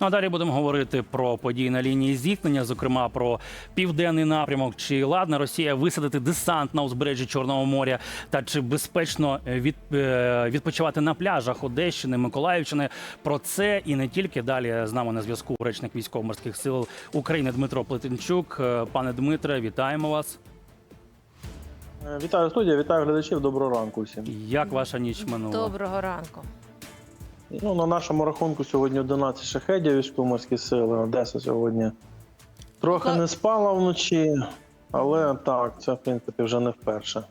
Ну а далі будемо говорити про події на лінії зіткнення, зокрема про південний напрямок. Чи ладна Росія висадити десант на узбережжі Чорного моря, та чи безпечно від, е, відпочивати на пляжах Одещини, Миколаївщини? Про це і не тільки далі з нами на зв'язку речник військово-морських сил України Дмитро Плетенчук. Е, Пане Дмитре, вітаємо вас. Е, Вітаю студія, вітаю глядачів. Доброго ранку всім. Як ваша ніч минула? Доброго ранку. Ну на нашому рахунку сьогодні 11 шахедів військово-морські сили. Одеса сьогодні трохи не спала вночі, але так, це в принципі вже не вперше.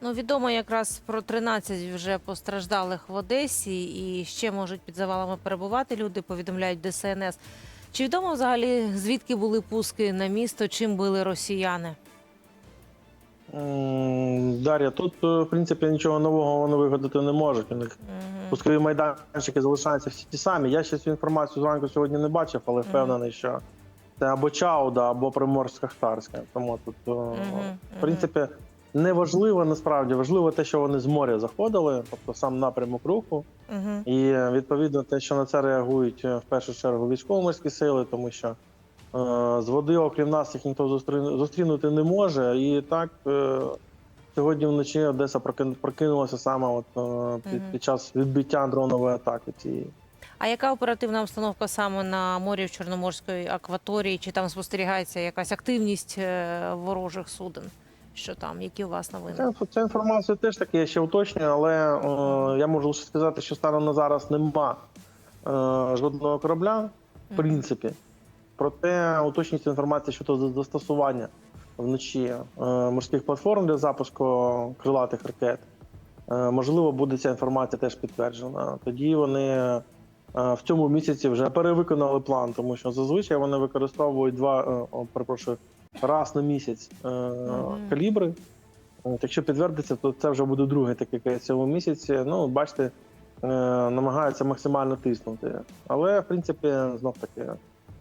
Ну відомо якраз про 13 вже постраждалих в Одесі, і ще можуть під завалами перебувати люди. Повідомляють ДСНС. Чи відомо взагалі звідки були пуски на місто? Чим били росіяни? Дар'я, тут е, в принципі нічого нового вони вигадати не можуть. У них. Пускові майданчики залишаються всі ті самі. Я ще цю інформацію зранку сьогодні не бачив, але впевнений, що це або Чауда, або Приморсько-Хтарська. Тому тут е. В принципі, не важливо насправді, важливо те, що вони з моря заходили, тобто сам напрямок руху, і е, відповідно те, що на це реагують е, в першу чергу військово-морські сили, тому що з води, окрім нас, їх ніхто зустрі- зустрінути не може. І так сьогодні вночі Одеса прокин- прокинулася саме от, е, під, під час відбиття дронової атаки цієї. А яка оперативна обстановка саме на морі в Чорноморської акваторії? Чи там спостерігається якась активність е, ворожих суден? Що там? Які у вас новини? Ця, ця інформація теж таки я ще уточнюю, але е, я можу лише сказати, що станом на зараз нема е, жодного корабля, в принципі. Проте уточнюється інформація щодо застосування вночі е, морських платформ для запуску крилатих ракет. Е, можливо, буде ця інформація теж підтверджена. Тоді вони е, в цьому місяці вже перевиконали план, тому що зазвичай вони використовують два, о, перепрошую, раз на місяць калібри. Якщо підтвердиться, то це вже буде другий такий кейс в цьому місяці. Ну, бачите, намагаються максимально тиснути. Але, в принципі, знов таки,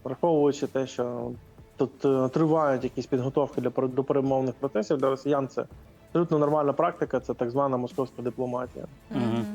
враховуючи те, що тут е, тривають якісь підготовки для до перемовних процесів, для росіян це абсолютно нормальна практика, це так звана московська дипломатія. Мгм.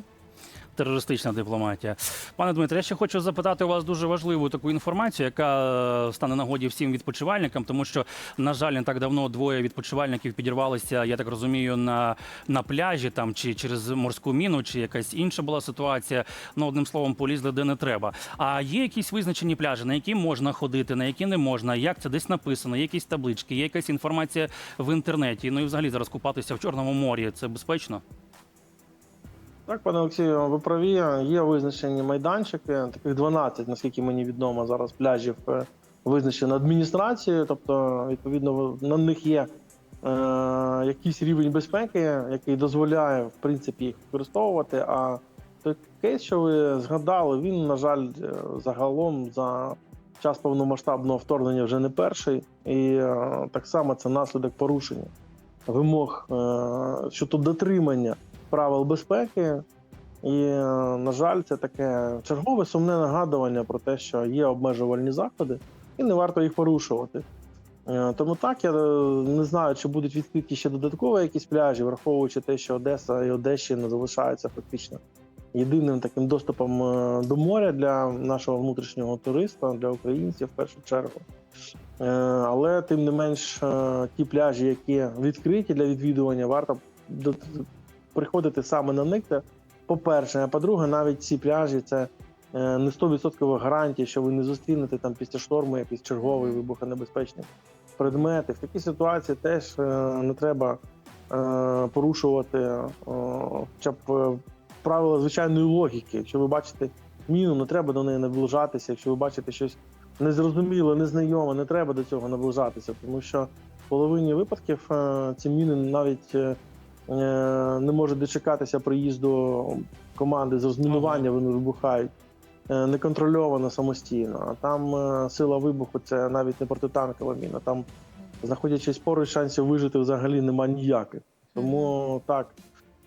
Терористична дипломатія. Пане Дмитре, я ще хочу запитати у вас дуже важливу таку інформацію, яка е, стане нагоді всім відпочивальникам, тому що, на жаль, не так давно двоє відпочивальників підірвалися, я так розумію, на, на пляжі там чи через морську міну, чи якась інша була ситуація. Ну, одним словом, полізли де не треба. А є якісь визначені пляжі, на які можна ходити, на які не можна? Як це десь написано? Є якісь таблички, є якась інформація в інтернеті. Ну і взагалі зараз купатися в Чорному морі. Це безпечно? Так, пане Олексію, ви праві. Є визначені майданчики, таких 12, наскільки мені відомо, зараз пляжів е, визначені адміністрацією, тобто, відповідно, на них є е, якийсь рівень безпеки, який дозволяє в принципі їх використовувати. А той кейс, що ви згадали, він, на жаль, е, загалом за час повномасштабного вторгнення вже не перший, і е, так само це наслідок порушення вимог е, щодо дотримання правил безпеки. І, е, на жаль, це таке чергове сумне нагадування про те, що є обмежувальні заходи, і не варто їх порушувати. Е, Тому так я е, не знаю, чи будуть відкриті ще додаткові якісь пляжі, враховуючи те, що Одеса і Одещина залишаються фактично єдиним таким доступом до моря для нашого внутрішнього туриста, для українців в першу чергу. Але тим не менш, ті пляжі, які відкриті для відвідування, варто приходити саме на них. Це по-перше, а по-друге, навіть ці пляжі це е, не 100% гарантія, що ви не зустрінете там після шторму якийсь черговий вибухонебезпечний предмет. І в такій ситуації теж е, не треба е, порушувати хоча б правила звичайної логіки. Якщо ви бачите міну, не треба до неї наближатися. Якщо ви бачите щось незрозуміле, незнайоме, не треба до цього наближатися, тому що в половині випадків ці міни навіть не можуть дочекатися приїзду команди з розмінування, вони вибухають е, неконтрольовано самостійно. А там е, сила вибуху це навіть не протитанкова міна. Там, знаходячись поруч, шансів вижити взагалі нема ніяких. Тому так.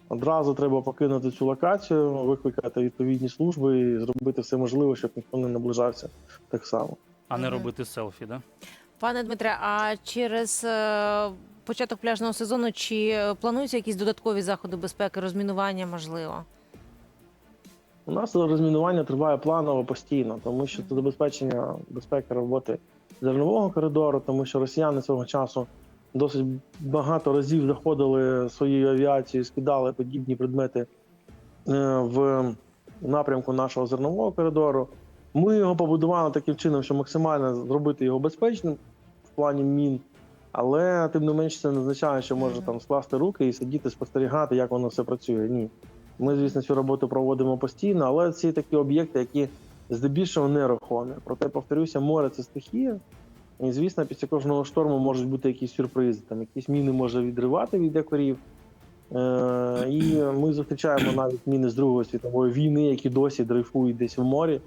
Одразу треба покинути цю локацію, викликати відповідні служби і зробити все можливе, щоб ніхто не наближався так само. А не робити селфі, да? Пане Дмитре, а через е, початок пляжного сезону чи плануються якісь додаткові заходи безпеки, розмінування можливо? У нас розмінування триває планово постійно, тому що це забезпечення безпеки роботи зернового коридору, тому що росіяни свого часу досить багато разів заходили своєю авіацією, скидали подібні предмети е, в напрямку нашого зернового коридору. Ми його побудували таким чином, щоб максимально зробити його безпечним плані мін. Але тим не менш це не означає, що може там скласти руки і сидіти спостерігати, як воно все працює. Ні. Ми, звісно, цю роботу проводимо постійно, але ці такі об'єкти, які здебільшого нерухомі. Проте, повторюся, море це стихія. І, звісно, після кожного шторму можуть бути якісь сюрпризи. Там якісь міни може відривати від якорів. Е, і ми зустрічаємо навіть міни з Другої світової війни, які досі дрейфують десь в морі.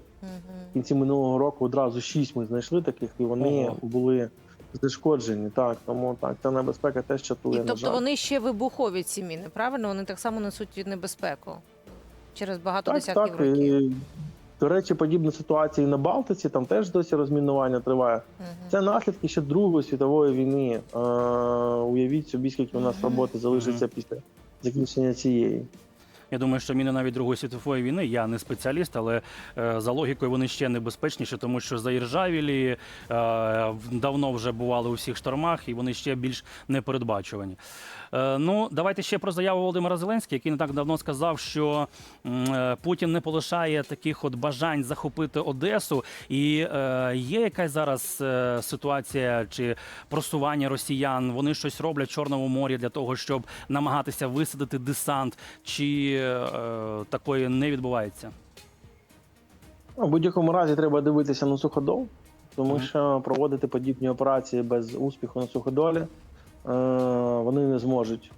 В кінці минулого року одразу шість ми знайшли таких, і вони були знешкоджені. Так, тому так, ця небезпека теж І, чатує. на тобто жаль. вони ще вибухові ці міни, правильно? Вони так само несуть небезпеку через багато так, десятків так. років. І, до речі, подібні ситуації на Балтиці, там теж досі розмінування триває. Мгм. Це наслідки ще Другої світової війни. Е, уявіть собі, скільки у нас роботи залишиться після закінчення цієї. Я думаю, що міни навіть Другої світової війни, я не спеціаліст, але е, за логікою вони ще небезпечніші, тому що заіржавілі е, давно вже бували у всіх штормах, і вони ще більш непередбачувані. Е, ну, давайте ще про заяву Володимира Зеленського, який не так давно сказав, що Путін не полишає таких от бажань захопити Одесу. І є якась зараз ситуація чи просування росіян? Вони щось роблять в Чорному морі для того, щоб намагатися висадити десант, чи е, такої не відбувається? Ну, В будь-якому разі треба дивитися на суходол, тому Мгм. що проводити подібні операції без успіху на суходолі е, вони не зможуть.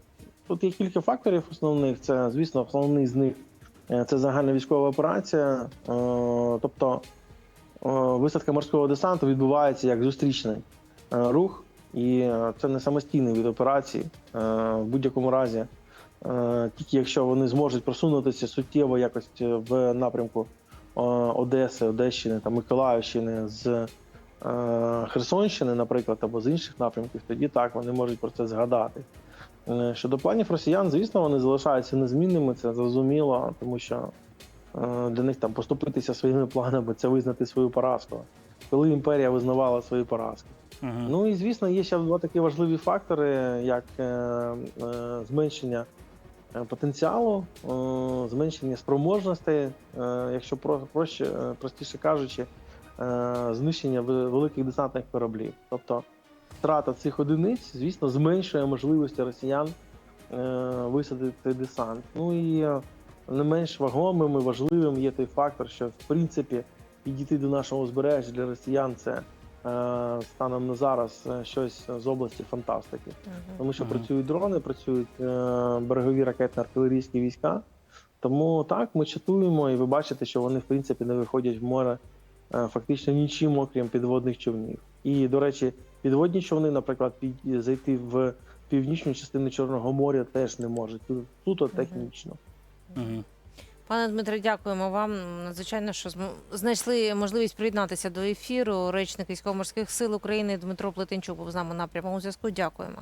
Тут є кілька факторів основних. Це, звісно, основний з них е, це загальна військова операція. Е, тобто е, висадка морського десанту відбувається як зустрічний рух, і це не самостійний від операції. В будь-якому разі, тільки якщо вони зможуть просунутися суттєво якось в напрямку е, Одеси, Одещини та Миколаївщини з е, Херсонщини, наприклад, або з інших напрямків, тоді так вони можуть про це згадати. Е, Щодо планів росіян, звісно, вони залишаються незмінними, це зрозуміло, тому що е, для них там поступитися своїми планами це визнати свою поразку. Коли імперія визнавала свої поразки. Мгм. Ну і звісно, є ще два такі важливі фактори, як е, е, зменшення е, потенціалу, е, зменшення спроможностей, е, якщо проще, е, простіше кажучи, е, знищення ве- великих десантних кораблів. Тобто втрата цих одиниць, звісно, зменшує можливості росіян е, висадити десант. Ну і е, не менш вагомим і важливим є той фактор, що в принципі підійти до нашого узбережжя для росіян це е, станом на зараз е, щось з області фантастики, тому що працюють дрони, працюють е, берегові ракетно-артилерійські війська. Тому так ми чатуємо, і ви бачите, що вони в принципі не виходять в море е, фактично нічим, окрім підводних човнів. І до речі, підводні човни, наприклад, під зайти в північну частину Чорного моря теж не можуть. Тут суто Мгм. технічно. Пане Дмитре, дякуємо вам. Надзвичайно, що знайшли можливість приєднатися до ефіру. Речник військово-морських сил України Дмитро Плетенчук був з нами на прямому зв'язку. Дякуємо.